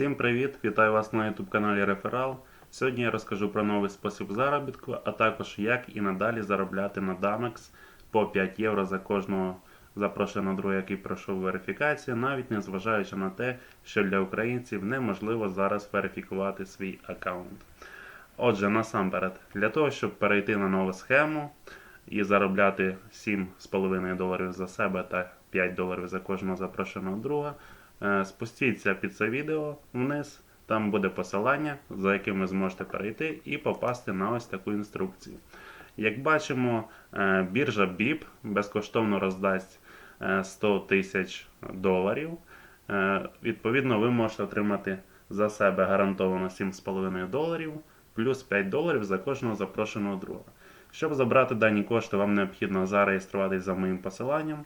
Всім привіт! Вітаю вас на YouTube каналі Реферал. Сьогодні я розкажу про новий спосіб заробітку, а також як і надалі заробляти на Damex по 5 євро за кожного запрошеного друга, який пройшов верифікацію, навіть не зважаючи на те, що для українців неможливо зараз верифікувати свій аккаунт. Отже, насамперед, для того, щоб перейти на нову схему і заробляти 7,5 доларів за себе та 5 доларів за кожного запрошеного друга, спустіться під це відео вниз. Там буде посилання, за яким ви зможете перейти і попасти на ось таку інструкцію. Як бачимо, е, біржа BIP безкоштовно роздасть е, 100 тисяч доларів. Е, Відповідно, ви можете отримати за себе гарантовано 7,5 доларів плюс 5 доларів за кожного запрошеного друга. Щоб забрати дані кошти, вам необхідно зареєструватись за моїм посиланням.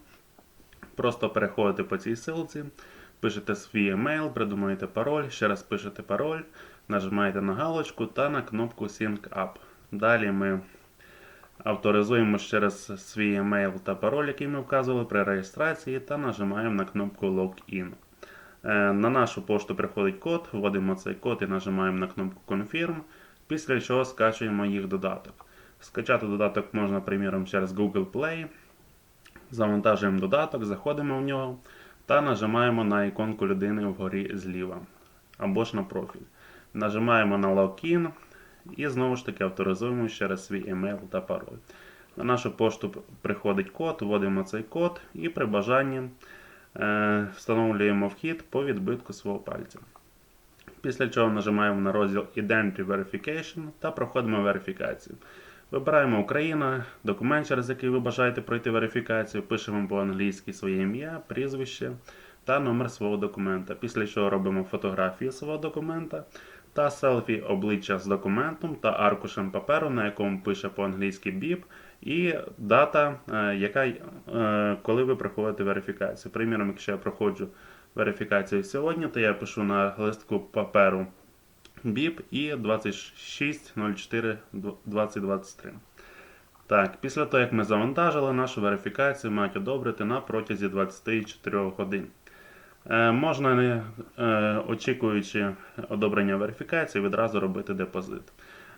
Просто переходите по цій силці, пишете свій емейл, придумуєте пароль, ще раз пишете пароль, нажимаєте на галочку та на кнопку Sync Up. Далі ми авторизуємо через свій емейл та пароль, який ми вказували при реєстрації, та нажимаємо на кнопку Login. Е, На нашу пошту приходить код, вводимо цей код і нажимаємо на кнопку Confirm, після чого скачуємо їх додаток. Скачати додаток можна, приміром, через Google Play. Завантажуємо додаток, заходимо в нього та нажимаємо на іконку людини вгорі зліва або ж на профіль. Нажимаємо на Login і знову ж таки авторизуємо через свій емейл та пароль. На нашу пошту приходить код, вводимо цей код і при бажанні е, встановлюємо вхід по відбитку свого пальця. Після чого нажимаємо на розділ Identity Verification та проходимо верифікацію. Вибираємо Україна, документ, через який ви бажаєте пройти верифікацію, пишемо по-англійськи своє ім'я, прізвище та номер свого документа. Після чого робимо фотографію свого документа та селфі обличчя з документом та аркушем паперу, на якому пише по-англійськи BIP, і дата, е, яка, е, коли ви проходите верифікацію. Приміром, якщо я проходжу верифікацію сьогодні, то я пишу на листку паперу BIP і 26.04.2023. Так, після того, як ми завантажили, нашу верифікацію мають одобрити на протязі 24 годин. Е, можна, не е, очікуючи одобрення верифікації, відразу робити депозит.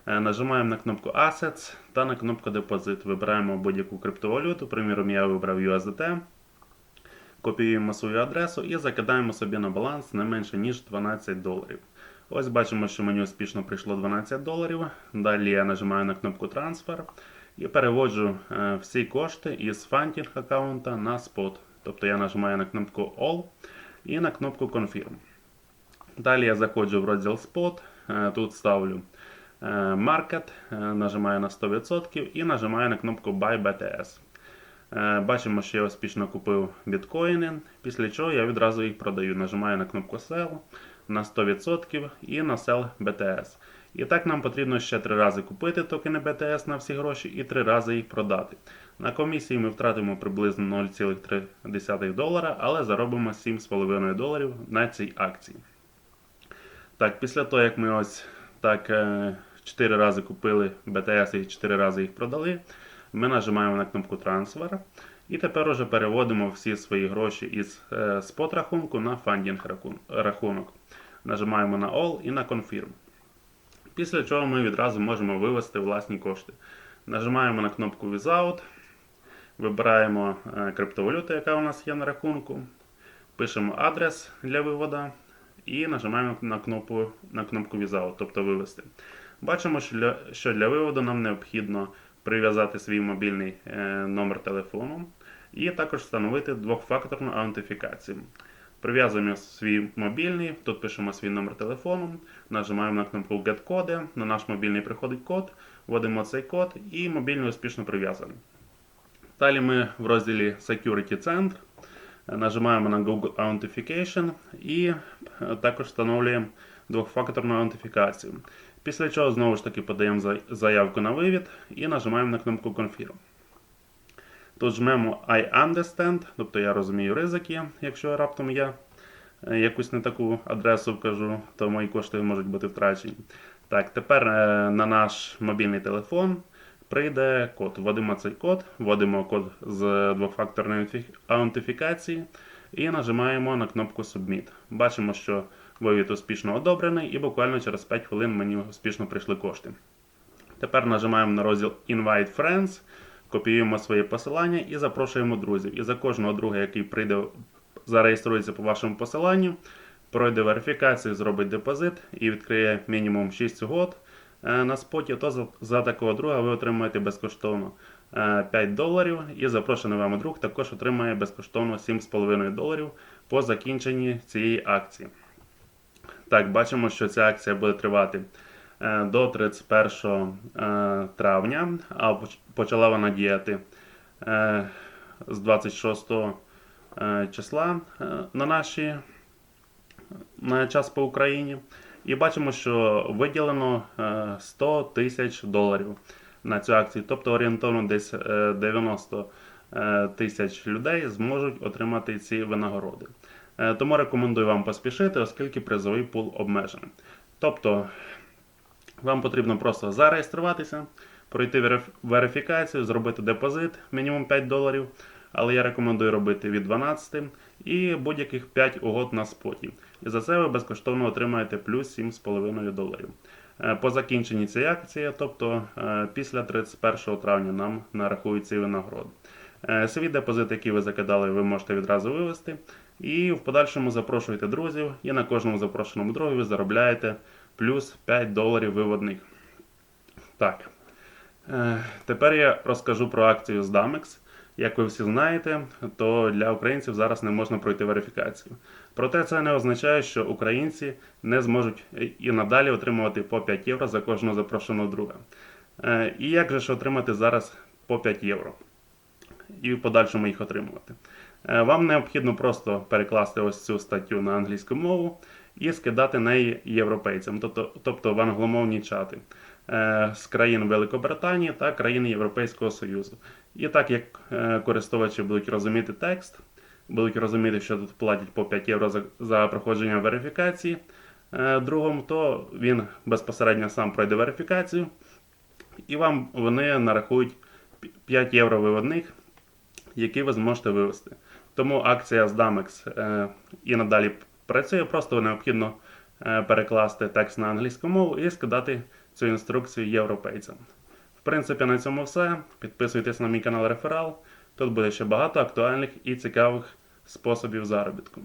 Е, нажимаємо на кнопку Assets та на кнопку Депозит. Вибираємо будь-яку криптовалюту, приміром, я вибрав USDT. Копіюємо свою адресу і закидаємо собі на баланс не менше, ніж 12 доларів. Ось бачимо, що мені успішно прийшло 12 доларів. Далі я нажимаю на кнопку Transfer і переводжу е, всі кошти із Funding аккаунта на Spot. Тобто я нажимаю на кнопку All і на кнопку Confirm. Далі я заходжу в розділ Spot, е, тут ставлю е, Market, нажимаю на 100% і нажимаю на кнопку Buy BTS. Бачимо, що я успішно купив біткоїни, після чого я відразу їх продаю. Нажимаю на кнопку Sell на 100% і на Sell BTS. І так нам потрібно ще три рази купити токени BTS на всі гроші і три рази їх продати. На комісії ми втратимо приблизно 0,3 долара, але заробимо 7,5 доларів на цій акції. Так, після того, як ми ось так 4 рази купили BTS і 4 рази їх продали, ми нажимаємо на кнопку Transfer. І тепер уже переводимо всі свої гроші із е, спот рахунку на фандінг рахунок. Нажимаємо на All і на Confirm. Після чого ми відразу можемо вивести власні кошти. Нажимаємо на кнопку Without, вибираємо е, криптовалюту, яка у нас є на рахунку, пишемо адрес для виводу і нажимаємо на кнопку на кнопку Without, тобто вивести. Бачимо, що для, що для виводу нам необхідно прив'язати свій мобільний е, номер телефону і також встановити двохфакторну аутентифікацію. Прив'язуємо свій мобільний, тут пишемо свій номер телефону, нажимаємо на кнопку Get коди, на наш мобільний приходить код, вводимо цей код і мобільний успішно прив'язаний. Далі ми в розділі Security Center нажимаємо на Google Authentication і також встановлюємо двохфакторну аутентифікацію. Після чого знову ж таки подаємо заявку на вивід і нажимаємо на кнопку Confirm. Тут жмемо I understand, тобто я розумію ризики, якщо раптом я якусь не таку адресу вкажу, то мої кошти можуть бути втрачені. Так, тепер на наш мобільний телефон прийде код. Вводимо цей код, вводимо код з двофакторної аутентифікації і нажимаємо на кнопку Submit. Бачимо, що вивід успішно одобрений, і буквально через 5 хвилин мені успішно прийшли кошти. Тепер нажимаємо на розділ Invite Friends, копіюємо своє посилання і запрошуємо друзів. І за кожного друга, який прийде, зареєструється по вашому посиланню, пройде верифікацію, зробить депозит і відкриє мінімум 6 угод е, на споті, то за, такого друга ви отримаєте безкоштовно е, 5 доларів. І запрошений вами друг також отримає безкоштовно 7,5 доларів по закінченні цієї акції. Так, бачимо, що ця акція буде тривати е, до 31 е, травня, а почала вона діяти е, з 26 е, числа е, на наші на час по Україні. І бачимо, що виділено е, 100 тисяч доларів на цю акцію. Тобто орієнтовно десь е, 90 е, тисяч людей зможуть отримати ці винагороди. Е, Тому рекомендую вам поспішити, оскільки призовий пул обмежений. Тобто вам потрібно просто зареєструватися, пройти верифікацію, зробити депозит мінімум 5 доларів, але я рекомендую робити від 12 і будь-яких 5 угод на споті. І за це ви безкоштовно отримаєте плюс 7,5 доларів. Е, По закінченні цієї акції, тобто е, після 31 травня нам нарахують ці винагороди. Е, Свій депозит, який ви закидали, ви можете відразу вивести. І в подальшому запрошуєте друзів, і на кожному запрошеному другові ви заробляєте плюс 5 доларів виводних. Так. Е, Тепер я розкажу про акцію з Damex. Як ви всі знаєте, то для українців зараз не можна пройти верифікацію. Проте це не означає, що українці не зможуть і надалі отримувати по 5 євро за кожного запрошеного друга. Е, І як же ж отримати зараз по 5 євро? І в подальшому їх отримувати. Е, Вам необхідно просто перекласти ось цю статтю на англійську мову і скидати неї європейцям, тобто, тобто в англомовні чати е, з країн Великобританії та країн Європейського Союзу. І так як е, користувачі будуть розуміти текст, будуть розуміти, що тут платять по 5 євро за, за проходження верифікації е, другом, то він безпосередньо сам пройде верифікацію, і вам вони нарахують 5 євро виводних, які ви зможете вивести. Тому акція з Damex і надалі працює, просто необхідно е, перекласти текст на англійську мову і скидати цю інструкцію європейцям. В принципі, на цьому все. Підписуйтесь на мій канал Реферал. Тут буде ще багато актуальних і цікавих способів заробітку.